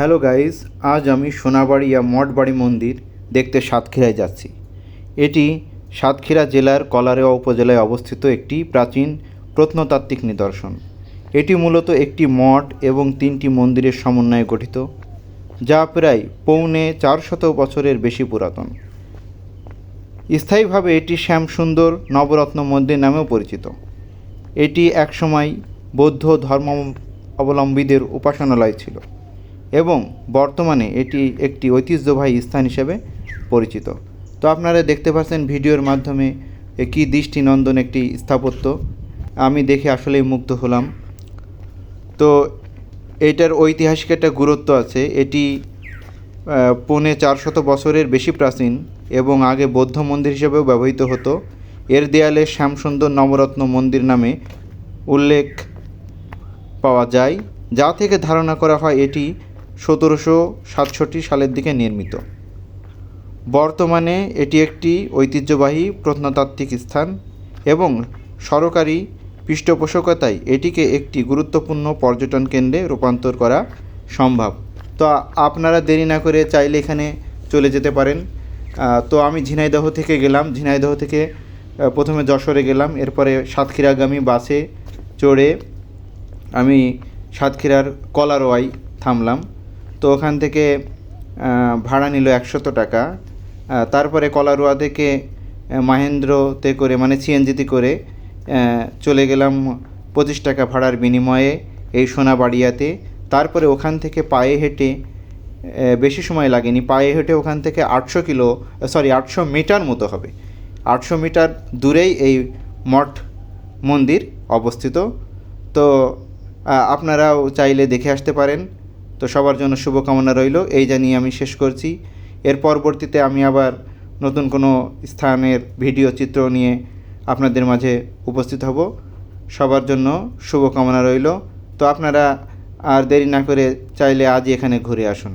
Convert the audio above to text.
Hello guys, আজ আমি সোনাবাড়িয়া মঠবাড়ি মন্দির দেখতে সাতক্ষীরায় যাচ্ছি। এটি সাতক্ষীরা জেলার কলারেয়া উপজেলায় অবস্থিত একটি প্রাচীন প্রত্নতাত্ত্বিক নিদর্শন। এটি মূলত একটি মঠ এবং তিনটি মন্দিরের সমন্বয়ে গঠিত, যা প্রায় পৌনে চারশত বছরের বেশি পুরাতন। স্থায়ীভাবে এটি শ্যামসুন্দর নবরত্ন মন্দির নামেও পরিচিত। এটি একসময় বৌদ্ধ ধর্ম অবলম্বীদের উপাসনালয় ছিল। এবং বর্তমানে এটি একটি ঐতিহ্যবাহী স্থান হিসেবে পরিচিত। তো আপনারা দেখতে পাচ্ছেন ভিডিওর মাধ্যমে কী দৃষ্টিনন্দন একটি স্থাপত্য। আমি দেখে আসলেই মুগ্ধ হলাম। তো এটার ঐতিহাসিক একটা গুরুত্ব আছে। এটি পৌনে চারশত বছরের বেশি প্রাচীন এবং আগে বৌদ্ধ মন্দির হিসেবেও ব্যবহৃত হতো। এর দেয়ালে শ্যামসুন্দর নবরত্ন মন্দির নামে উল্লেখ পাওয়া যায়। যা থেকে ধারণা করা হয় এটি সতেরোশো সাতষট্টি সালের দিকে নির্মিত। বর্তমানে এটি একটি ঐতিহ্যবাহী প্রত্নতাত্ত্বিক স্থান এবং সরকারি পৃষ্ঠপোষকতায় এটিকে একটি গুরুত্বপূর্ণ পর্যটন কেন্দ্রে রূপান্তর করা সম্ভব। তো আপনারা দেরি না করে চাইলে এখানে চলে যেতে পারেন। তো আমি ঝিনাইদহ থেকে গেলাম। ঝিনাইদহ থেকে প্রথমে যশোরে গেলাম। এরপরে সাতক্ষীরাগামী বাসে চড়ে আমি সাতক্ষীরার কলারোয়াই থামলাম। তো ওখান থেকে ভাড়া নিল একশত টাকা। তারপরে কলারোয়া থেকে মাহেন্দ্রতে করে মানে সিএনজিতে করে চলে গেলাম পঁচিশ টাকা ভাড়ার বিনিময়ে এই সোনাবাড়িয়াতে। তারপরে ওখান থেকে পায়ে হেঁটে বেশি সময় লাগেনি। পায়ে হেঁটে ওখান থেকে আটশো কিলো সরি আটশো মিটার মতো হবে। আটশো মিটার দূরেই এই মঠ মন্দির অবস্থিত। তো আপনারাও চাইলে দেখে আসতে পারেন। তো সবার জন্য শুভকামনা রইল। এই জানিয়ে আমি শেষ করছি। এর পরবর্তীতে আমি আবার নতুন কোনো স্থানের ভিডিও চিত্র নিয়ে আপনাদের মাঝে উপস্থিত হব। সবার জন্য শুভকামনা রইল। তো আপনারা আর দেরি না করে চাইলে আজই এখানে ঘুরে আসুন।